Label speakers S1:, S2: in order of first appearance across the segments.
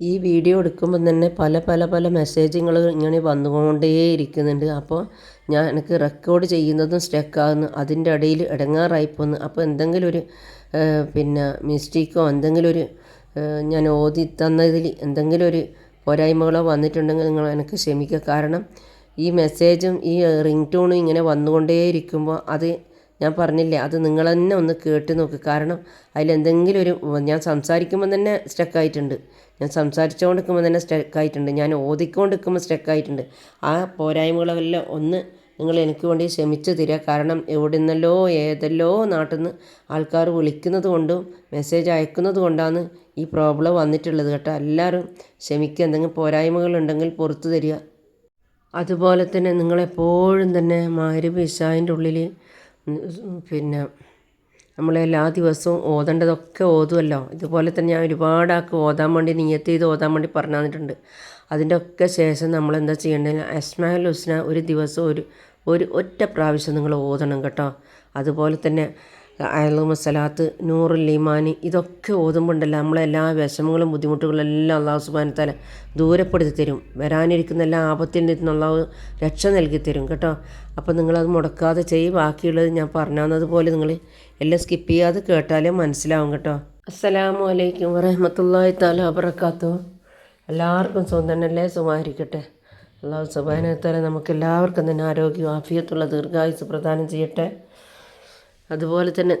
S1: ഈ വീഡിയോ എടുക്കുമ്പോൾ തന്നെ പല പല പല മെസ്സേജുകൾ ഇങ്ങനെ വന്നുകൊണ്ടേ ഇരിക്കുന്നുണ്ട്. അപ്പോൾ ഞാൻ എനിക്ക് റെക്കോർഡ് ചെയ്യുന്നതും സ്റ്റക്കാകുന്നു അതിന്റെ ഇടയിൽ ഇടങ്ങാറായി പോന്നു അപ്പോൾ എന്തെങ്കിലും ഒരു പിന്നെ മിസ്റ്റേക്കോ എന്തെങ്കിലും ഒരു ഞാൻ ഓതി തന്നതിൽ എന്തെങ്കിലും ഒരു പോരായ്മകളോ വന്നിട്ടുണ്ടെങ്കിൽ നിങ്ങൾ എനിക്ക് ക്ഷമിക്കുക. കാരണം ഈ മെസ്സേജും ഈ റിംഗ് ടൂണും ഇങ്ങനെ വന്നുകൊണ്ടേ ഇരിക്കുമ്പോൾ അത് ഞാൻ പറഞ്ഞില്ലേ അത് നിങ്ങൾ തന്നെ ഒന്ന് കേട്ട് നോക്ക്. കാരണം അതിലെന്തെങ്കിലും ഒരു ഞാൻ സംസാരിക്കുമ്പോൾ തന്നെ സ്റ്റക്കായിട്ടുണ്ട് ഞാൻ സംസാരിച്ചുകൊണ്ട് തന്നെ സ്റ്റക്കായിട്ടുണ്ട് ഞാൻ ഓതിക്കൊണ്ട് സ്റ്റക്കായിട്ടുണ്ട് ആ പോരായ്മകളെല്ലാം ഒന്ന് നിങ്ങൾ എനിക്ക് വേണ്ടി ക്ഷമിച്ച് തരിക. കാരണം എവിടെ നിന്നല്ലോ ഏതെല്ലോ നാട്ടിൽ നിന്ന് ആൾക്കാർ വിളിക്കുന്നത് കൊണ്ടും മെസ്സേജ് അയക്കുന്നത് കൊണ്ടാണ് ഈ പ്രോബ്ലം വന്നിട്ടുള്ളത് കേട്ടോ. എല്ലാവരും ക്ഷമിക്കുക എന്തെങ്കിലും പോരായ്മകളുണ്ടെങ്കിൽ പുറത്തു തരിക. അതുപോലെ തന്നെ നിങ്ങളെപ്പോഴും തന്നെ മാരിബ് ഇഷാന്റെ ഉള്ളിൽ പിന്നെ നമ്മളെല്ലാ ദിവസവും ഓതേണ്ടതൊക്കെ ഓതുമല്ലോ ഇതുപോലെ തന്നെ ഞാൻ ഒരുപാട് ആൾക്ക് ഓതാൻ വേണ്ടി നിയത്ത് ചെയ്ത് ഓതാൻ വേണ്ടി പറഞ്ഞു തന്നിട്ടുണ്ട്. അതിന്റെ ഒക്കെ ശേഷം നമ്മൾ എന്താ ചെയ്യേണ്ടത്? അസ്മാൽ ഹുസ്ന ഒരു ദിവസം ഒരു ഒരു ഒറ്റ പ്രാവശ്യം നിങ്ങൾ ഓതണം കേട്ടോ. അതുപോലെ തന്നെ അയലുമസലാത്ത് നൂറുൽ ഈമാനി ഇതൊക്കെ ഓതുമ്പോണ്ടല്ലോ നമ്മളെല്ലാ വിഷമങ്ങളും ബുദ്ധിമുട്ടുകളും എല്ലാം അള്ളാഹു സുബാനത്താല ദൂരപ്പെടുത്തി തരും. വരാനിരിക്കുന്ന എല്ലാ ആപത്തിൽ നിന്ന് അള്ളാഹു രക്ഷ നൽകി തരും കേട്ടോ. അപ്പോൾ നിങ്ങളത് മുടക്കാതെ ചെയ്യും ബാക്കിയുള്ളത് ഞാൻ പറഞ്ഞതുപോലെ നിങ്ങൾ എല്ലാം സ്കിപ്പ് ചെയ്യാതെ കേട്ടാലേ മനസ്സിലാവും കേട്ടോ. അസ്സലാമു അലൈക്കും വറഹമത്തല്ലാഹി താല വബറക്കാത്തു എല്ലാവർക്കും സുഖം തന്നെയല്ലേ? സുഖമായിരിക്കട്ടെ. അള്ളാഹു സുബാനത്താല നമുക്ക് എല്ലാവർക്കും തന്നെ ആരോഗ്യവും ആഫിയത്തുള്ള ദീർഘായുസ് പ്രദാനം ചെയ്യട്ടെ. അതുപോലെ തന്നെ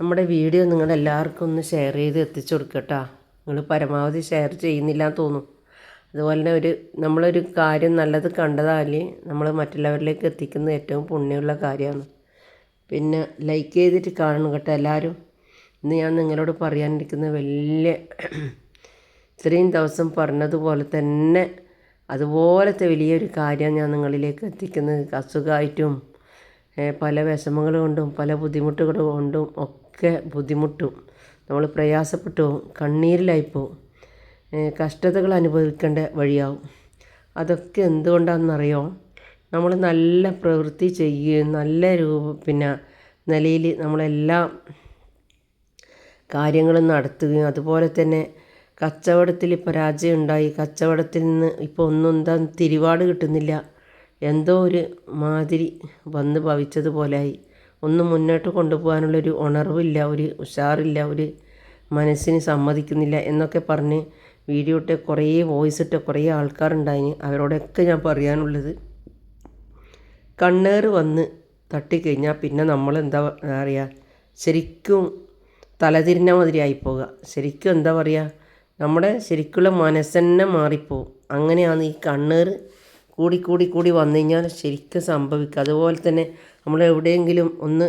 S1: നമ്മുടെ വീഡിയോ നിങ്ങൾ എല്ലാവർക്കും ഒന്ന് ഷെയർ ചെയ്ത് എത്തിച്ചു കൊടുക്കട്ടോ. നിങ്ങൾ പരമാവധി ഷെയർ ചെയ്യുന്നില്ല എന്ന് തോന്നും. അതുപോലെ തന്നെ ഒരു നമ്മളൊരു കാര്യം നല്ലത് കണ്ടതാൽ നമ്മൾ മറ്റുള്ളവരിലേക്ക് എത്തിക്കുന്ന ഏറ്റവും പുണ്യമുള്ള കാര്യമാണ്. പിന്നെ ലൈക്ക് ചെയ്തിട്ട് കാണണം കേട്ടോ എല്ലാവരും. ഇന്ന് ഞാൻ നിങ്ങളോട് പറയാനിരിക്കുന്ന വലിയ ഇത്രയും ദിവസം പറഞ്ഞതുപോലെ തന്നെ അതുപോലത്തെ വലിയൊരു കാര്യം ഞാൻ നിങ്ങളിലേക്ക് എത്തിക്കുന്നത് അസുഖമായിട്ടും പല വിഷമങ്ങൾ കൊണ്ടും പല ബുദ്ധിമുട്ടുകൾ കൊണ്ടും ഒക്കെ ബുദ്ധിമുട്ടും. നമ്മൾ പ്രയാസപ്പെട്ടു പോകും കണ്ണീരിലായിപ്പോവും ഏഹ് കഷ്ടതകൾ അനുഭവിക്കേണ്ട വഴിയാവും. അതൊക്കെ എന്തുകൊണ്ടാണെന്നറിയോ? നമ്മൾ നല്ല പ്രവൃത്തി ചെയ്യുകയും നല്ല രൂപ പിന്നെ നിലയിൽ നമ്മളെല്ലാ കാര്യങ്ങളും നടത്തുകയും അതുപോലെ തന്നെ കച്ചവടത്തിൽ പരാജയം ഉണ്ടായി കച്ചവടത്തിൽ നിന്ന് ഇപ്പോൾ ഒന്നും എന്താ തിരിവാട് കിട്ടുന്നില്ല. എന്തോ ഒരു മാതിരി വന്ന് ഭവിച്ചതുപോലെയായി ഒന്നും മുന്നോട്ട് കൊണ്ടുപോകാനുള്ളൊരു ഉണർവില്ല ഒരു ഉഷാറില്ല ഒരു മനസ്സിന് സമ്മതിക്കുന്നില്ല എന്നൊക്കെ പറഞ്ഞ് വീഡിയോ ഇട്ട് കുറേ വോയിസ് ഇട്ട കുറേ ആൾക്കാരുണ്ടായിന്. അവരോടൊക്കെ ഞാൻ പറയാനുള്ളത് കണ്ണേറ് വന്ന് തട്ടിക്കഴിഞ്ഞാൽ പിന്നെ നമ്മൾ എന്താ പറയുക ശരിക്കും തലതിരിഞ്ഞ മാതിരി പോവുക ശരിക്കും എന്താ പറയുക നമ്മുടെ ശരിക്കുള്ള മനസ്സന്നെ മാറിപ്പോവും. അങ്ങനെയാണ് ഈ കണ്ണേറ് കൂടി കൂടി കൂടി വന്നു കഴിഞ്ഞാൽ ശരിക്കും സംഭവിക്കുക അതുപോലെ തന്നെ നമ്മൾ എവിടെയെങ്കിലും ഒന്ന്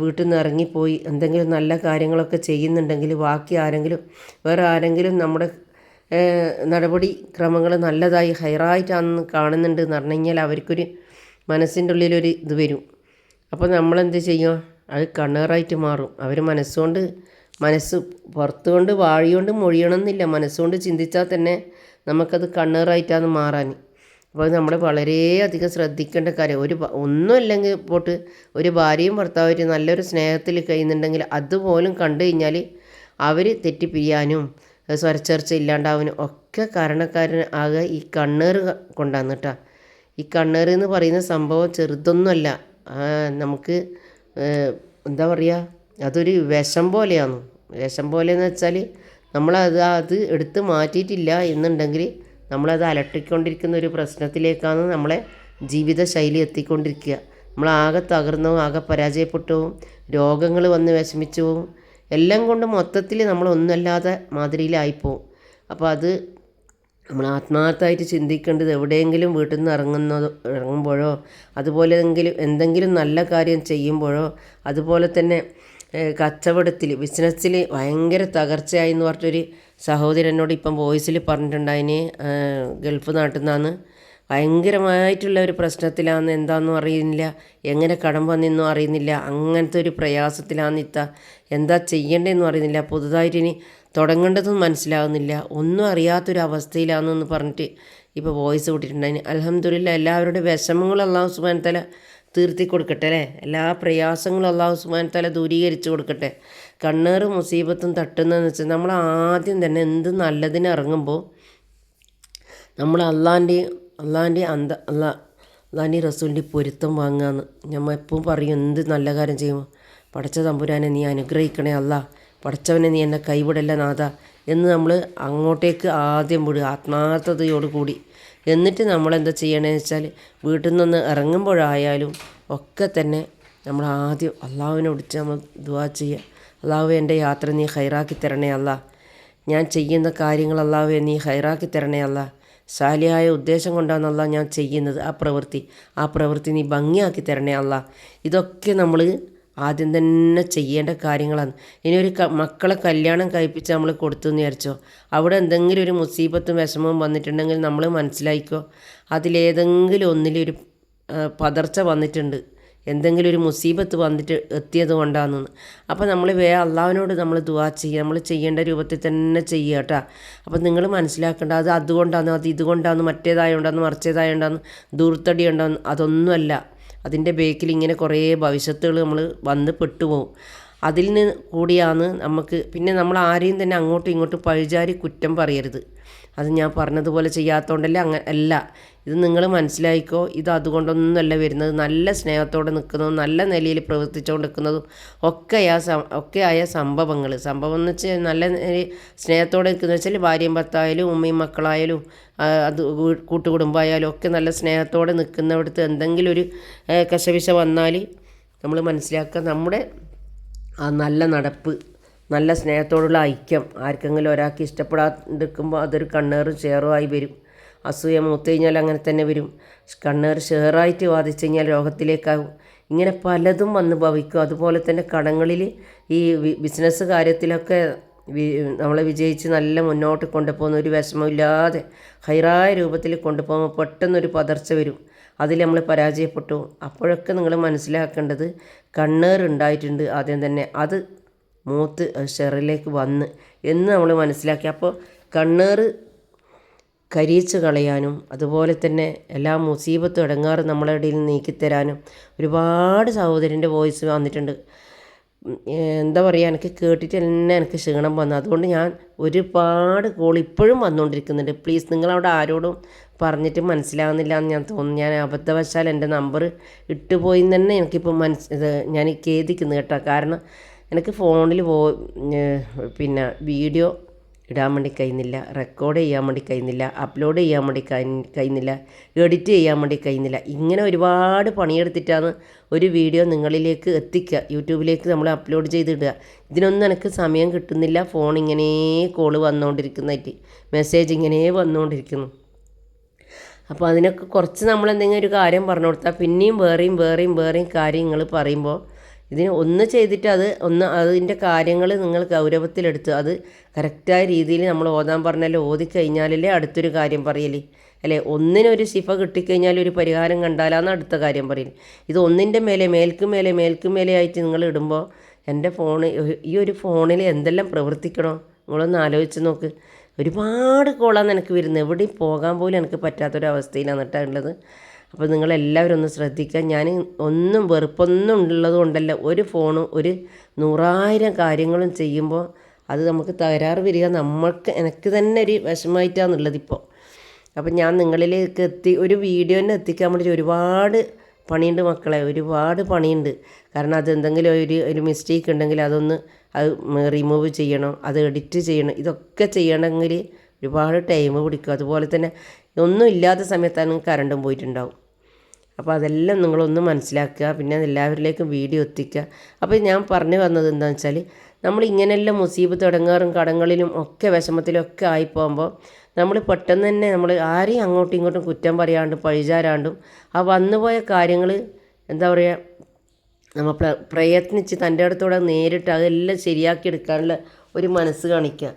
S1: വീട്ടിൽ നിന്ന് ഇറങ്ങിപ്പോയി എന്തെങ്കിലും നല്ല കാര്യങ്ങളൊക്കെ ചെയ്യുന്നുണ്ടെങ്കിൽ ബാക്കി ആരെങ്കിലും വേറെ ആരെങ്കിലും നമ്മുടെ നടപടി ക്രമങ്ങൾ നല്ലതായി ഹൈറായിട്ടാണെന്ന് കാണുന്നുണ്ട് എന്ന് പറഞ്ഞു കഴിഞ്ഞാൽ അവർക്കൊരു മനസ്സിന്റെ ഉള്ളിലൊരു ഇത് വരും. അപ്പോൾ നമ്മളെന്ത് ചെയ്യും അത് കണ്ണേറായിട്ട് മാറും. അവർ മനസ്സുകൊണ്ട് മനസ്സ് പുറത്തുകൊണ്ട് വാഴികൊണ്ട് മൊഴിയണമെന്നില്ല. മനസ്സുകൊണ്ട് ചിന്തിച്ചാൽ തന്നെ നമുക്കത് കണ്ണേറായിട്ടാണ് മാറാൻ. അപ്പോൾ നമ്മൾ വളരെയധികം ശ്രദ്ധിക്കേണ്ട കാര്യം. ഒരു ഒന്നും ഒന്നുമില്ലെങ്കിൽ പോട്ട് ഒരു ഭാര്യയും ഭർത്താവും നല്ലൊരു സ്നേഹത്തിൽ കഴിയുന്നുണ്ടെങ്കിൽ അതുപോലും കണ്ടു കഴിഞ്ഞാൽ അവർ തെറ്റിപ്പിരിയാനും സ്വരച്ചേർച്ച ഇല്ലാണ്ടാവാനും ഒക്കെ കാരണക്കാരൻ ആകെ ഈ കൊണ്ടാണ് കേട്ടോ ഈ കണ്ണേറ് എന്ന് പറയുന്ന സംഭവം ചെറുതൊന്നുമല്ല. നമുക്ക് എന്താ പറയുക അതൊരു വിഷം പോലെയാണ് വിഷം പോലെയെന്ന് വെച്ചാൽ നമ്മളത് അത് എടുത്ത് മാറ്റിയിട്ടില്ല എന്നുണ്ടെങ്കിൽ നമ്മളത് അലട്ടിക്കൊണ്ടിരിക്കുന്ന ഒരു പ്രശ്നത്തിലേക്കാണ് നമ്മളെ ജീവിതശൈലി എത്തിക്കൊണ്ടിരിക്കുക. നമ്മളാകെ തകർന്നു ആകെ പരാജയപ്പെട്ടു രോഗങ്ങൾ വന്ന് വിഷമിച്ചു പോവും എല്ലാം കൊണ്ട് മൊത്തത്തിൽ നമ്മൾ ഒന്നുമല്ലാതെ മാതിരിയിലായിപ്പോവും. അപ്പോൾ അത് നമ്മൾ ആത്മാർത്ഥമായിട്ട് ചിന്തിക്കേണ്ടത് എവിടെയെങ്കിലും വീട്ടിൽ നിന്ന് ഇറങ്ങുന്നതോ ഇറങ്ങുമ്പോഴോ അതുപോലെ എങ്കിലും എന്തെങ്കിലും നല്ല കാര്യം ചെയ്യുമ്പോഴോ അതുപോലെ തന്നെ കച്ചവടത്തിൽ ബിസിനസ്സിൽ ഭയങ്കര തകർച്ചയായി എന്ന് പറഞ്ഞൊരു സഹോദരൻ എന്നോട് ഇപ്പം വോയിസിൽ പറഞ്ഞിട്ടുണ്ടായിന് ഗൾഫ് നാട്ടിൽ നിന്നാണ് ഭയങ്കരമായിട്ടുള്ള ഒരു പ്രശ്നത്തിലാണെന്ന് എന്താണെന്നും അറിയുന്നില്ല. എങ്ങനെ കടം വന്നെന്നും അറിയുന്നില്ല. അങ്ങനത്തെ ഒരു പ്രയാസത്തിലാണെന്ന് ഇത്ത. എന്താ ചെയ്യേണ്ടതെന്നും അറിയുന്നില്ല. പുതുതായിട്ട് ഇനി തുടങ്ങേണ്ടതും മനസ്സിലാവുന്നില്ല. ഒന്നും അറിയാത്തൊരു അവസ്ഥയിലാണെന്ന് പറഞ്ഞിട്ട് ഇപ്പോൾ വോയിസ് വിട്ടിട്ടുണ്ടായിന് അലഹമ്മദില്ല എല്ലാവരുടെ വിഷമങ്ങൾ അള്ളാഹു സുബാൻ തല തീർത്തി കൊടുക്കട്ടെ അല്ലേ? എല്ലാ പ്രയാസങ്ങളും അള്ളാഹു സുബാൻ തല ദൂരീകരിച്ച് കൊടുക്കട്ടെ. കണ്ണേറ് മുസീബത്തും തട്ടുന്നതെന്ന് വെച്ചാൽ നമ്മൾ ആദ്യം തന്നെ എന്ത് നല്ലതിന് ഇറങ്ങുമ്പോൾ നമ്മൾ അള്ളാന്റെ അള്ളാന്റെ അന്ത അല്ല അള്ളാന്റെ റസൂലിന്റെ പൊരുത്തം വാങ്ങാന്ന് ഞമ്മ എപ്പോഴും പറയും എന്ത് നല്ല കാര്യം ചെയ്യും. പടച്ച തമ്പുരാനെ നീ അനുഗ്രഹിക്കണേ അല്ല. പടച്ചവനെ നീ എന്നെ കൈവിടല്ല നാഥ. എന്ന് നമ്മൾ അങ്ങോട്ടേക്ക് ആദ്യം വിടുക ആത്മാർത്ഥതയോട് കൂടി എന്നിട്ട് നമ്മളെന്താ ചെയ്യണമെന്ന് വെച്ചാൽ വീട്ടിൽ നിന്ന് ഇറങ്ങുമ്പോഴായാലും ഒക്കെ തന്നെ നമ്മൾ ആദ്യം വിളിച്ച് നമ്മൾ ദുവാ ചെയ്യുക. അള്ളാഹു എന്റെ യാത്ര നീ ഹൈറാക്കി തരണേ അല്ല. ഞാൻ ചെയ്യുന്ന കാര്യങ്ങൾ അള്ളാഹുവെ നീ ഹൈറാക്കി തരണേ അല്ല. സാലിയായ ഉദ്ദേശം കൊണ്ടാണെന്നല്ല ഞാൻ ചെയ്യുന്നത് ആ പ്രവൃത്തി. ആ പ്രവൃത്തി നീ ഭംഗിയാക്കി തരണേ അല്ല. ഇതൊക്കെ നമ്മൾ ആദ്യം തന്നെ ചെയ്യേണ്ട കാര്യങ്ങളാണ്. ഇനി ഒരു മക്കളെ കല്യാണം കഴിപ്പിച്ച് നമ്മൾ കൊടുത്തു എന്ന് വിചാരിച്ചോ? അവിടെ എന്തെങ്കിലും ഒരു മുസീബത്തും വിഷമവും വന്നിട്ടുണ്ടെങ്കിൽ നമ്മൾ മനസ്സിലാക്കിക്കോ അതിലേതെങ്കിലും ഒന്നിലൊരു പതർച്ച വന്നിട്ടുണ്ട്. എന്തെങ്കിലും ഒരു മുസീബത്ത് വന്നിട്ട് എത്തിയത് കൊണ്ടാണെന്ന് അപ്പോൾ നമ്മൾ വേ അള്ളാവിനോട് നമ്മൾ ദുവാ ചെയ്യുക നമ്മൾ ചെയ്യേണ്ട രൂപത്തിൽ തന്നെ ചെയ്യുക കേട്ടോ. അപ്പോൾ നിങ്ങൾ മനസ്സിലാക്കേണ്ട അത് അതുകൊണ്ടാണ് അത് ഇതുകൊണ്ടാണ് മറ്റേതായോണ്ടാന്ന് മറിച്ചേതായോണ്ടാന്ന് ദൂർത്തടി ഉണ്ടാന്ന് അതൊന്നുമല്ല. അതിന്റെ ബേക്കിൽ ഇങ്ങനെ കുറേ ഭവിഷ്യത്തുകൾ നമ്മൾ വന്ന് പെട്ടുപോകും അതിൽ നിന്ന് കൂടിയാണ് നമുക്ക് പിന്നെ നമ്മൾ ആരെയും തന്നെ അങ്ങോട്ടും ഇങ്ങോട്ടും പഴിചാരി കുറ്റം പറയരുത്. അത് ഞാൻ പറഞ്ഞതുപോലെ ചെയ്യാത്തതുകൊണ്ടല്ല അങ്ങ അല്ല. ഇത് നിങ്ങൾ മനസ്സിലായിക്കോ? ഇത് അതുകൊണ്ടൊന്നുമല്ല വരുന്നത്. നല്ല സ്നേഹത്തോടെ നിൽക്കുന്നതും നല്ല നിലയിൽ പ്രവർത്തിച്ചുകൊണ്ട് നിൽക്കുന്നതും ഒക്കെ ആ ഒക്കെ ആയ സംഭവങ്ങൾ. സംഭവം എന്ന് വെച്ചാൽ നല്ല നിലയിൽ സ്നേഹത്തോടെ നിൽക്കുന്ന വെച്ചാൽ ഭാര്യയും ഭർത്തായാലും ഉമ്മയും മക്കളായാലും അത് കൂട്ടുകുടുംബമായാലും ഒക്കെ നല്ല സ്നേഹത്തോടെ നിൽക്കുന്നിടത്ത് എന്തെങ്കിലും ഒരു കശവിശ വന്നാൽ നമ്മൾ മനസ്സിലാക്കുക നമ്മുടെ ആ നല്ല നടപ്പ് നല്ല സ്നേഹത്തോടുള്ള ഐക്യം. ആർക്കെങ്കിലും ഒരാൾക്ക് ഇഷ്ടപ്പെടാതിരിക്കുമ്പോൾ അതൊരു കണ്ണേറും ഷെയറുമായി വരും. അസൂയ മൂത്ത് കഴിഞ്ഞാൽ അങ്ങനെ തന്നെ വരും. കണ്ണേർ ഷെയറായിട്ട് ബാധിച്ചു കഴിഞ്ഞാൽ രോഗത്തിലേക്കാവും. ഇങ്ങനെ പലതും വന്ന് ഭവിക്കും. അതുപോലെ തന്നെ കടങ്ങളിൽ ഈ ബിസിനസ് കാര്യത്തിലൊക്കെ നമ്മളെ വിജയിച്ച് നല്ല മുന്നോട്ട് കൊണ്ടുപോകുന്ന ഒരു വിഷമമില്ലാതെ ഹൈറായ രൂപത്തിൽ കൊണ്ടുപോകുമ്പോൾ പെട്ടെന്നൊരു പതർച്ച വരും. അതിൽ നമ്മൾ പരാജയപ്പെട്ടു. അപ്പോഴൊക്കെ നിങ്ങൾ മനസ്സിലാക്കേണ്ടത് കണ്ണേർ ഉണ്ടായിട്ടുണ്ട് ആദ്യം തന്നെ. അത് മൂത്ത് ഷെറിലേക്ക് വന്ന് എന്ന് നമ്മൾ മനസ്സിലാക്കി. അപ്പോൾ കണ്ണേറ് കരിയിച്ച് കളയാനും അതുപോലെ തന്നെ എല്ലാ മുസീബത്തും ഇടങ്ങാറ് നമ്മളെ ഇടയിൽ നീക്കിത്തരാനും ഒരുപാട് സഹോദരന്റെ വോയിസ് വന്നിട്ടുണ്ട്. എന്താ പറയുക എനിക്ക് കേട്ടിട്ട് തന്നെ എനിക്ക് ക്ഷീണം വന്നു. അതുകൊണ്ട് ഞാൻ ഒരുപാട് കോൾ ഇപ്പോഴും വന്നുകൊണ്ടിരിക്കുന്നുണ്ട്. പ്ലീസ് നിങ്ങളവിടെ ആരോടും പറഞ്ഞിട്ട് മനസ്സിലാകുന്നില്ല എന്ന് ഞാൻ തോന്നുന്നു. ഞാൻ അബദ്ധവശാൽ എന്റെ നമ്പർ ഇട്ടുപോയി തന്നെ എനിക്കിപ്പോൾ മനസ്സ് ഇത് ഞാൻ ഖേദിക്കുന്നു കേട്ടോ. കാരണം എനിക്ക് ഫോണിൽ പോ പിന്നെ വീഡിയോ ഇടാൻ വേണ്ടി കഴിയുന്നില്ല റെക്കോർഡ് ചെയ്യാൻ വേണ്ടി കഴിയുന്നില്ല അപ്ലോഡ് ചെയ്യാൻ വേണ്ടി കഴി- കഴിയുന്നില്ല എഡിറ്റ് ചെയ്യാൻ വേണ്ടി കഴിയുന്നില്ല. ഇങ്ങനെ ഒരുപാട് പണിയെടുത്തിട്ടാണ് ഒരു വീഡിയോ നിങ്ങളിലേക്ക് എത്തിക്കുക. യൂട്യൂബിലേക്ക് നമ്മൾ അപ്ലോഡ് ചെയ്തിടുക. ഇതിനൊന്നും എനിക്ക് സമയം കിട്ടുന്നില്ല. ഫോൺ ഇങ്ങനെ കോൾ വന്നുകൊണ്ടിരിക്കുന്നതായിട്ട് മെസ്സേജ് ഇങ്ങനെ വന്നുകൊണ്ടിരിക്കുന്നു. അപ്പോൾ അതിനൊക്കെ കുറച്ച് നമ്മൾ എന്തെങ്കിലും ഒരു കാര്യം പറഞ്ഞു കൊടുത്താൽ പിന്നെയും വേറെയും വേറെയും വേറെയും കാര്യങ്ങൾ പറയുമ്പോൾ ഇതിന് ഒന്ന് ചെയ്തിട്ട് അത് ഒന്ന് അതിന്റെ കാര്യങ്ങൾ നിങ്ങൾ ഗൗരവത്തിലെടുത്ത് അത് കറക്റ്റായ രീതിയിൽ നമ്മൾ ഓതാൻ പറഞ്ഞാൽ ഓതിക്കഴിഞ്ഞാലല്ലേ അടുത്തൊരു കാര്യം പറയൽ അല്ലേ? ഒന്നിനൊരു ശിഫ കിട്ടിക്കഴിഞ്ഞാൽ ഒരു പരിഹാരം കണ്ടാലാണ് അടുത്ത കാര്യം പറയൽ ഇത് ഒന്നിന്റെ മേലെ മേൽക്ക് മേലെ മേലെ ആയിട്ട് നിങ്ങൾ ഇടുമ്പോൾ എന്റെ ഫോണ് ഈ ഒരു ഫോണിൽ എന്തെല്ലാം പ്രവർത്തിക്കണോ? നിങ്ങളൊന്ന് ആലോചിച്ച് നോക്ക്. ഒരുപാട് കോളാണ് എനിക്ക് വരുന്നത്. എവിടെയും പോകാൻ പോലും എനിക്ക് പറ്റാത്തൊരവസ്ഥയിലാണ് കേട്ടോ ഉള്ളത്. അപ്പോൾ നിങ്ങളെല്ലാവരും ഒന്ന് ശ്രദ്ധിക്കുക. ഞാൻ ഒന്നും വെറുപ്പൊന്നും ഉള്ളത് കൊണ്ടല്ല ഒരു ഫോണും ഒരു നൂറായിരം കാര്യങ്ങളും ചെയ്യുമ്പോൾ അത് നമുക്ക് തകരാറ് വരിക. നമ്മൾക്ക് എനിക്ക് തന്നെ ഒരു വിഷമമായിട്ടാണുള്ളത് ഇപ്പോൾ അപ്പം ഞാൻ നിങ്ങളിലേക്ക് എത്തി ഒരു വീഡിയോനെ എത്തിക്കാൻ വേണ്ടി ഒരുപാട് പണിയുണ്ട് മക്കളെ. ഒരുപാട് പണിയുണ്ട്. കാരണം അത് എന്തെങ്കിലും ഒരു ഒരു മിസ്റ്റേക്ക് ഉണ്ടെങ്കിൽ അതൊന്ന് അത് റിമൂവ് ചെയ്യണം അത് എഡിറ്റ് ചെയ്യണം. ഇതൊക്കെ ചെയ്യണമെങ്കിൽ ഒരുപാട് ടൈം പിടിക്കും. അതുപോലെ തന്നെ ഒന്നും ഇല്ലാത്ത സമയത്താണ് കറണ്ടും പോയിട്ടുണ്ടാവും. അപ്പോൾ അതെല്ലാം നിങ്ങളൊന്ന് മനസ്സിലാക്കുക. പിന്നെ എല്ലാവരിലേക്കും വീഡിയോ എത്തിക്കുക. അപ്പോൾ ഞാൻ പറഞ്ഞു വന്നത് എന്താണെന്ന് വെച്ചാൽ നമ്മൾ ഇങ്ങനെയെല്ലാം മുസീബ് തുടങ്ങാറും കടങ്ങളിലും ഒക്കെ വിഷമത്തിലും ഒക്കെ ആയിപ്പോകുമ്പോൾ നമ്മൾ പെട്ടെന്ന് തന്നെ നമ്മൾ ആരെയും അങ്ങോട്ടും ഇങ്ങോട്ടും കുറ്റം പറയാണ്ടും പഴിചാരാണ്ടും ആ വന്നുപോയ കാര്യങ്ങൾ എന്താ പറയുക നമ്മൾ പ്ര പ്രയത്നിച്ച് തന്റെ അടുത്തൂടെ നേരിട്ട് അതെല്ലാം ശരിയാക്കി എടുക്കാനുള്ള ഒരു മനസ്സ് കാണിക്കുക.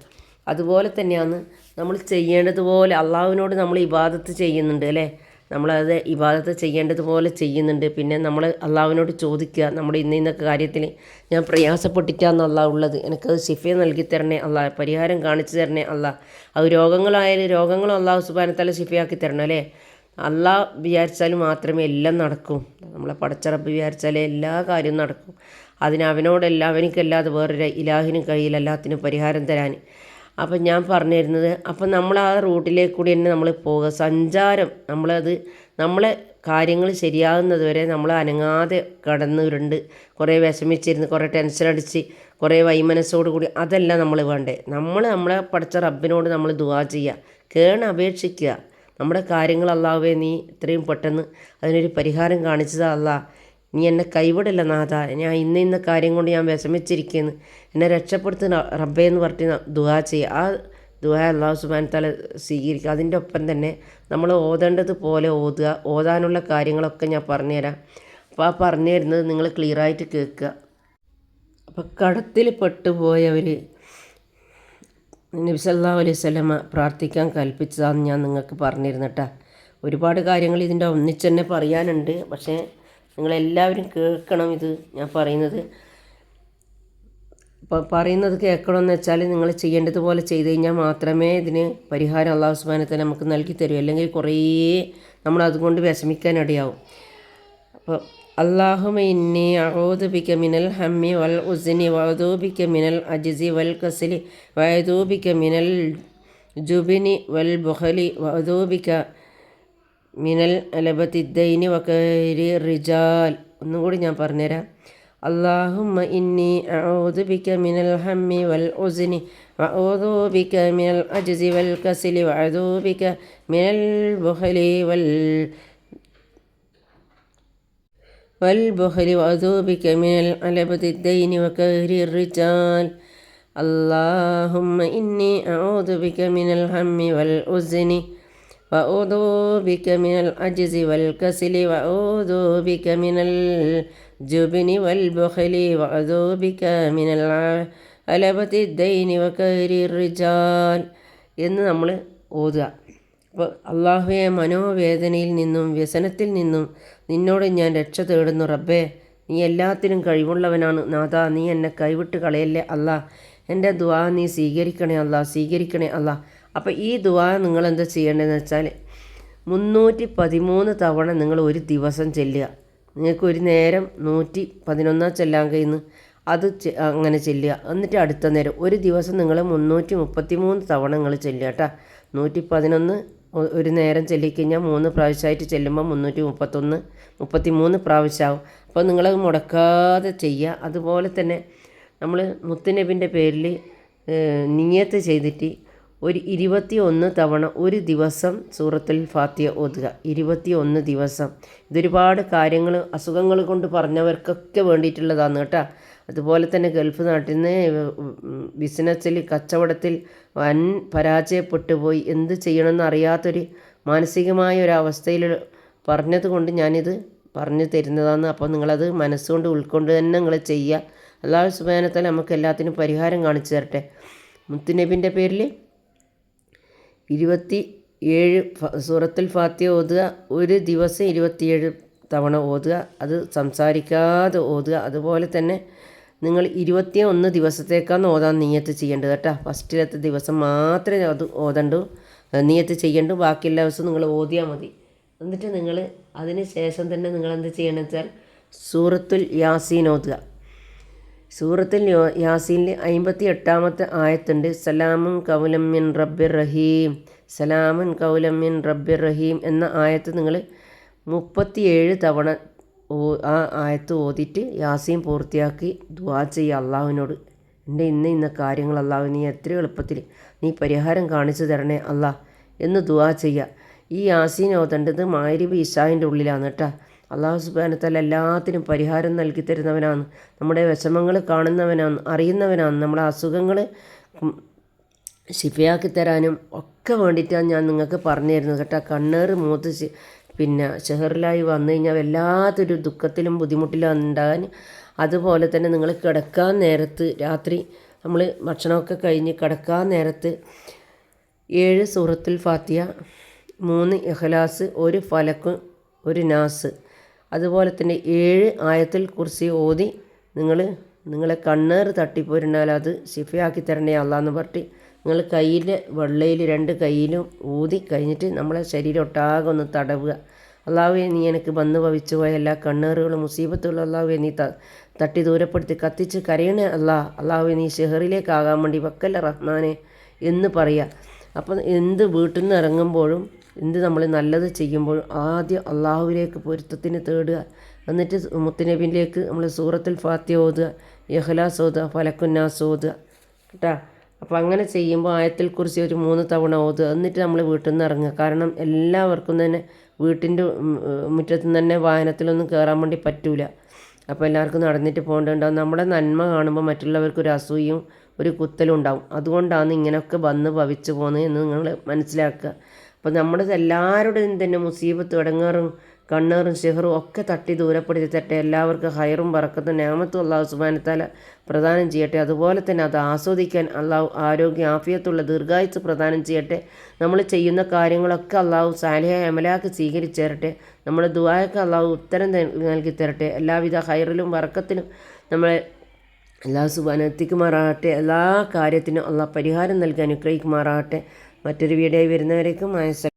S1: അതുപോലെ തന്നെയാണ് നമ്മൾ ചെയ്യേണ്ടതുപോലെ അള്ളാഹുവിനോട് നമ്മൾ ഇബാദത്ത് ചെയ്യുന്നുണ്ട് അല്ലേ? നമ്മളത് ഇബാദത്ത് ചെയ്യേണ്ടതുപോലെ ചെയ്യുന്നുണ്ട്. പിന്നെ നമ്മൾ അള്ളാഹുവിനോട് ചോദിക്കുക നമ്മുടെ ഇന്ന ഇന്നൊക്കെ കാര്യത്തിൽ ഞാൻ പ്രയാസപ്പെട്ടിട്ടാണ് അള്ളാഹ് ഉള്ളത്. എനിക്കത് ശിഫ നൽകി തരണേ അള്ളാഹ് പരിഹാരം കാണിച്ചു തരണേ അള്ളാഹ്. അത് രോഗങ്ങളായാലും രോഗങ്ങളും അള്ളാഹു സുബാനത്തല ശിഫയാക്കി തരണം അല്ലേ? അള്ളാ വിചാരിച്ചാൽ മാത്രമേ എല്ലാം നടക്കൂ. നമ്മളെ പടച്ചറപ്പ് വിചാരിച്ചാലേ എല്ലാ കാര്യവും നടക്കും. അതിന് അവനോടെല്ലാം അവനിക്കല്ലാതെ വേറൊരു ഇലാഹിനും കഴിയില്ല എല്ലാത്തിനും പരിഹാരം തരാൻ. അപ്പം ഞാൻ പറഞ്ഞു തരുന്നത് അപ്പം നമ്മൾ ആ റൂട്ടിലേക്ക് കൂടി തന്നെ നമ്മൾ പോവുക. സഞ്ചാരം നമ്മളത് നമ്മളെ കാര്യങ്ങൾ ശരിയാകുന്നത് വരെ നമ്മൾ അനങ്ങാതെ കടന്നവരുണ്ട് കുറേ വിഷമിച്ചിരുന്ന് കുറേ ടെൻഷൻ അടിച്ച് കുറേ വൈമനസ്സോട് കൂടി അതല്ല നമ്മൾ വേണ്ടേ. നമ്മൾ നമ്മളെ പഠിച്ച റബ്ബിനോട് നമ്മൾ ദുവാ ചെയ്യുക കേണ് അപേക്ഷിക്കുക. നമ്മുടെ കാര്യങ്ങൾ അല്ലാവേ നീ ഇത്രയും പെട്ടെന്ന് അതിനൊരു പരിഹാരം കാണിച്ചതാ അല്ലാ നീ എന്നെ കൈവിടില്ല നാഥ. ഞാൻ ഇന്ന ഇന്ന കാര്യം കൊണ്ട് ഞാൻ വിഷമിച്ചിരിക്കുന്നു. എന്നെ രക്ഷപ്പെടുത്തുന്ന റബ്ബേ എന്ന് പറഞ്ഞ് ദുവാ ചെയ്യുക ആ ദുഹാ അള്ളാഹു സുബാൻ തല സ്വീകരിക്കുക അതിന്റെ ഒപ്പം തന്നെ നമ്മൾ ഓതേണ്ടത് പോലെ ഓതുക. ഓതാനുള്ള കാര്യങ്ങളൊക്കെ ഞാൻ പറഞ്ഞുതരാം. അപ്പോൾ ആ പറഞ്ഞു തരുന്നത് നിങ്ങൾ ക്ലിയറായിട്ട് കേൾക്കുക. അപ്പോൾ കടത്തിൽ പെട്ടുപോയവർ നബിസല്ലാ അലൈഹി സ്വലമ പ്രാർത്ഥിക്കാൻ കൽപ്പിച്ചതാണെന്ന് ഞാൻ നിങ്ങൾക്ക് പറഞ്ഞിരുന്നിട്ടാ ഒരുപാട് കാര്യങ്ങൾ ഇതിന്റെ ഒന്നിച്ച് തന്നെ പറയാനുണ്ട്. പക്ഷേ നിങ്ങളെല്ലാവരും കേൾക്കണം ഇത് ഞാൻ പറയുന്നത്. പറയുന്നത് കേൾക്കണമെന്ന് വെച്ചാൽ നിങ്ങൾ ചെയ്യേണ്ടതുപോലെ ചെയ്ത് കഴിഞ്ഞാൽ മാത്രമേ ഇതിന് പരിഹാരം അള്ളാഹു സുബാനത്തെ നമുക്ക് നൽകി തരൂ. അല്ലെങ്കിൽ കുറേ നമ്മൾ അതുകൊണ്ട് വിഷമിക്കാനിടയാവും അപ്പോൾ അള്ളാഹുമിന്നി അഹോദുബിക്ക മിനൽ ഹമ്മി വൽ ഉസിനി വധൂബിക്ക മിനൽ അജിസി വൽ കസിലി വയദൂബിക്ക മിനൽ ജുബിനി വൽ ബുഹലി വധൂബിക്ക മിനൽ ലബത്തിദ്ദൈനി വക്കരി റിജാൽ. ഒന്നും കൂടി ഞാൻ പറഞ്ഞുതരാം. അള്ളാഹുമ്മ ഇന്നി ബിക മിനൽ ഹമ്മി വൽ ഉസ്നി ബിക മിനൽ അജ്സി വൽ കസലി ബിക മിനൽ ബുഹലി വൽ വൽ ബുഹലി ബിക മിനൽ അലബത്തിദ്ദൈനി വക്കരി റിജാൽ. അള്ളാഹുമ്മ ഇന്നി ബിക മിനൽ ഹമ്മി വൽ ഉസ്നി الهم والحزن وأعوذ بك من العجز والكسل وأعوذ بك من الجبن والبخل وأعوذ بك من العلبة الدين وكهر الرجال എന്ന് നമ്മൾ ഓതുക അപ്പോൾ അള്ളാഹുവെ മനോവേദനയിൽ നിന്നും വ്യസനത്തിൽ നിന്നും നിന്നോട് ഞാൻ രക്ഷ തേടുന്നു റബ്ബേ നീ എല്ലാത്തിനും കഴിവുള്ളവനാണ് നാഥ നീ എന്നെ കൈവിട്ട് കളയല്ലേ അല്ലാ എൻ്റെ ദുആ നീ സ്വീകരിക്കണേ അല്ലാ സ്വീകരിക്കണേ അല്ലാ അപ്പോൾ ഈ ദുആ നിങ്ങൾ എന്താ ചെയ്യേണ്ടതെന്ന് വെച്ചാൽ മുന്നൂറ്റി പതിമൂന്ന് തവണ നിങ്ങൾ ഒരു ദിവസം ചെല്ലുക. നിങ്ങൾക്ക് ഒരു നേരം നൂറ്റി പതിനൊന്നാം ചെല്ലാൻ കഴിയുന്നു. അത് അങ്ങനെ ചെല്ലുക. എന്നിട്ട് അടുത്ത നേരം ഒരു ദിവസം നിങ്ങൾ മുന്നൂറ്റി മുപ്പത്തി മൂന്ന് തവണ നിങ്ങൾ ചെല്ലുക കേട്ടോ. നൂറ്റി പതിനൊന്ന് ഒരു നേരം ചെല്ലിക്കഴിഞ്ഞാൽ മൂന്ന് പ്രാവശ്യമായിട്ട് ചെല്ലുമ്പോൾ മുന്നൂറ്റി മുപ്പത്തൊന്ന് മുപ്പത്തി മൂന്ന് പ്രാവശ്യമാവും അപ്പോൾ നിങ്ങളത് മുടക്കാതെ ചെയ്യുക. അതുപോലെ തന്നെ നമ്മൾ മുത്തുനബിന്റെ പേരിൽ നിയത്ത് ചെയ്തിട്ട് ഒരു ഇരുപത്തി ഒന്ന് തവണ ഒരു ദിവസം സൂറത്തുൽ ഫാത്തിയ ഓതുക. ഇരുപത്തി ഒന്ന് ദിവസം. ഇതൊരുപാട് കാര്യങ്ങൾ അസുഖങ്ങൾ കൊണ്ട് പറഞ്ഞവർക്കൊക്കെ വേണ്ടിയിട്ടുള്ളതാണ് കേട്ടോ. അതുപോലെ തന്നെ ഗൾഫ് നാട്ടിൽ നിന്ന് ബിസിനസ്സിൽ കച്ചവടത്തിൽ വൻ പരാജയപ്പെട്ടു പോയി. എന്ത് ചെയ്യണമെന്ന് അറിയാത്തൊരു മാനസികമായ ഒരു അവസ്ഥയിൽ പറഞ്ഞത് കൊണ്ട് ഞാനിത് പറഞ്ഞു തരുന്നതാണ്. അപ്പോൾ നിങ്ങളത് മനസ്സുകൊണ്ട് ഉൾക്കൊണ്ട് തന്നെ നിങ്ങൾ ചെയ്യുക. അള്ളാഹു സുബാനത്താൽ നമുക്ക് എല്ലാത്തിനും പരിഹാരം കാണിച്ചു തരട്ടെ. മുത്തുനബിന്റെ പേരിൽ ഇരുപത്തി ഏഴ് സൂറത്തുൽ ഫാത്തിയ ഓതുക ഒരു ദിവസം ഇരുപത്തിയേഴ് തവണ ഓതുക അത് സംസാരിക്കാതെ ഓതുക അതുപോലെ തന്നെ നിങ്ങൾ ഇരുപത്തി ഒന്ന് ദിവസത്തേക്കാണ് ഓതാൻ നീയത്ത് ചെയ്യേണ്ടത് കേട്ടോ. ഫസ്റ്റിലത്തെ ദിവസം മാത്രമേ അത് ഓതണ്ടു നീയത്ത് ചെയ്യണ്ടു. ബാക്കിയെല്ലാ ദിവസവും നിങ്ങൾ ഓതിയാൽ മതി. എന്നിട്ട് നിങ്ങൾ അതിന് ശേഷം തന്നെ നിങ്ങൾ എന്ത് ചെയ്യണമെന്ന് വെച്ചാൽ സൂറത്തുൽ യാസീൻ ഓതുക. സൂറത്തുൽ യാസീന്റെ അമ്പത്തി എട്ടാമത്തെ ആയത്തുണ്ട്. സലാമുൻ കൗലമ്യൻ റബ്ബിർ റഹീം. സലാമുൻ കൗലമ്യൻ റബ്ബിർ റഹീം എന്ന ആയത്ത് നിങ്ങൾ മുപ്പത്തിയേഴ് തവണ ആ ആയത്ത് ഓതിയിട്ട് യാസീൻ പൂർത്തിയാക്കി ദുവാ ചെയ്യുക അള്ളാഹുവിനോട്. എന്റെ ഇന്ന ഇന്ന കാര്യങ്ങൾ അള്ളാഹു നീ എത്ര എളുപ്പത്തിൽ നീ പരിഹാരം കാണിച്ചു തരണേ അള്ളാഹ് എന്ന് ദുവാ ചെയ്യുക. ഈ യാസീൻ ഓതേണ്ടത് മാരിബ് ഇഷാവിന്റെ ഉള്ളിലാണ് കേട്ടോ. അള്ളാഹു സുബാനത്തല്ല എല്ലാത്തിനും പരിഹാരം നൽകി തരുന്നവനാണ്. നമ്മുടെ വിഷമങ്ങൾ കാണുന്നവനാണ് അറിയുന്നവനാണ്. നമ്മുടെ അസുഖങ്ങൾ ശിഫയാക്കി തരാനും ഒക്കെ വേണ്ടിയിട്ടാണ് ഞാൻ നിങ്ങൾക്ക് പറഞ്ഞു തരുന്നത് കേട്ടോ. കണ്ണേറ് മൂത്ത് പിന്നെ ഷെഹറിലായി വന്നു കഴിഞ്ഞാൽ വല്ലാത്തൊരു ദുഃഖത്തിലും ബുദ്ധിമുട്ടിലും ഉണ്ടാകാൻ അതുപോലെ തന്നെ നിങ്ങൾ കിടക്കാൻ നേരത്ത് രാത്രി നമ്മൾ ഭക്ഷണമൊക്കെ കഴിഞ്ഞ് കിടക്കാൻ നേരത്ത് ഏഴ് സൂറത്തുൽ ഫാത്തിയ മൂന്ന് എഹലാസ് ഒരു ഫലക്ക് ഒരു നാസ്. അതുപോലെ തന്നെ ഏഴ് ആയത്തിൽ കുറിച്ച് ഓതി നിങ്ങൾ നിങ്ങളെ കണ്ണേറ് തട്ടിപ്പോരുന്നാൽ അത് ശിഫയാക്കി തരണേ അല്ലാന്ന് പറഞ്ഞിട്ട് നിങ്ങൾ കയ്യിൽ വെള്ളയിൽ രണ്ട് കയ്യിലും ഊതി കഴിഞ്ഞിട്ട് നമ്മളെ ശരീരം ഒട്ടാകെ ഒന്ന് തടവുക. അള്ളാഹുവെ നീ എനിക്ക് വന്ന് ഭവിച്ചു പോയ എല്ലാ കണ്ണേറുകളും മുസീബത്തുള്ള അള്ളാഹുവെ നീ തട്ടി ദൂരപ്പെടുത്തി കത്തിച്ച് കരയണേ അല്ലാ അള്ളാഹുവെ നീ ഷെഹറിലേക്കാകാൻ വേണ്ടി വക്കല്ല റഹ്മാനെ എന്ന് പറയുക അപ്പം എന്ത് വീട്ടിൽ നിന്ന് ഇറങ്ങുമ്പോഴും എന്ത് നമ്മൾ നല്ലത് ചെയ്യുമ്പോൾ ആദ്യം അള്ളാഹുവിലേക്ക് പൊരുത്തത്തിന് തേടുക. എന്നിട്ട് മുത്തുനബിയിലേക്ക് നമ്മൾ സൂറത്തുൽ ഫാത്തി ഓതുക ഇഖ്ലാസ് ഓതുക ഫലക്കുന്നാസ് ഓതുക. കേട്ടോ? അപ്പോൾ അങ്ങനെ ചെയ്യുമ്പോൾ ആയത്തിൽ കുറിച്ച് ഒരു മൂന്ന് തവണ ഓതുക. എന്നിട്ട് നമ്മൾ വീട്ടിൽ നിന്ന് ഇറങ്ങുക. കാരണം എല്ലാവർക്കും തന്നെ വീട്ടിന്റെ മുറ്റത്തു നിന്ന് തന്നെ വാഹനത്തിലൊന്നും കയറാൻ വേണ്ടി പറ്റൂല. അപ്പോൾ എല്ലാവർക്കും നടന്നിട്ട് പോകേണ്ടതുണ്ടാവും. നമ്മുടെ നന്മ കാണുമ്പോൾ മറ്റുള്ളവർക്ക് ഒരു അസൂയും ഒരു കുത്തലും ഉണ്ടാവും. അതുകൊണ്ടാണ് ഇങ്ങനെയൊക്കെ വന്ന് ഭവിച്ചു പോകുന്നത് എന്ന് നിങ്ങൾ മനസ്സിലാക്കുക. അപ്പോൾ നമ്മുടെ എല്ലാവരുടെയും തന്നെ മുസീബത്ത് ഇടങ്ങേറും കണ്ണേറും ഷെഹറും ഒക്കെ തട്ടി ദൂരപ്പെടുത്തി തട്ടെ. എല്ലാവർക്കും ഹൈറും പറക്കത്തും ഞാമത്തും അള്ളാഹു സുബാനത്താല പ്രദാനം ചെയ്യട്ടെ. അതുപോലെ തന്നെ അത് ആസ്വദിക്കാൻ അള്ളാഹു ആരോഗ്യ ആഫിയത്തുള്ള ദീർഘായുസ് പ്രദാനം ചെയ്യട്ടെ. നമ്മൾ ചെയ്യുന്ന കാര്യങ്ങളൊക്കെ അള്ളാഹു സാലിഹായ അമലാക്ക് സ്വീകരിച്ചേരട്ടെ നമ്മുടെ ദുആയൊക്കെ അള്ളാഹു ഉത്തരം നൽകി തരട്ടെ. എല്ലാവിധ ഹൈറിലും വറക്കത്തിലും നമ്മളെ എല്ലാ സുബാന എത്തിക്കുമാറാകട്ടെ. എല്ലാ കാര്യത്തിനും അള്ളാഹ് പരിഹാരം നൽകി അനുഗ്രഹിക്കുമാറാകട്ടെ. മറ്റൊരു വീഡിയോ വരുന്നവരേക്കും ആയ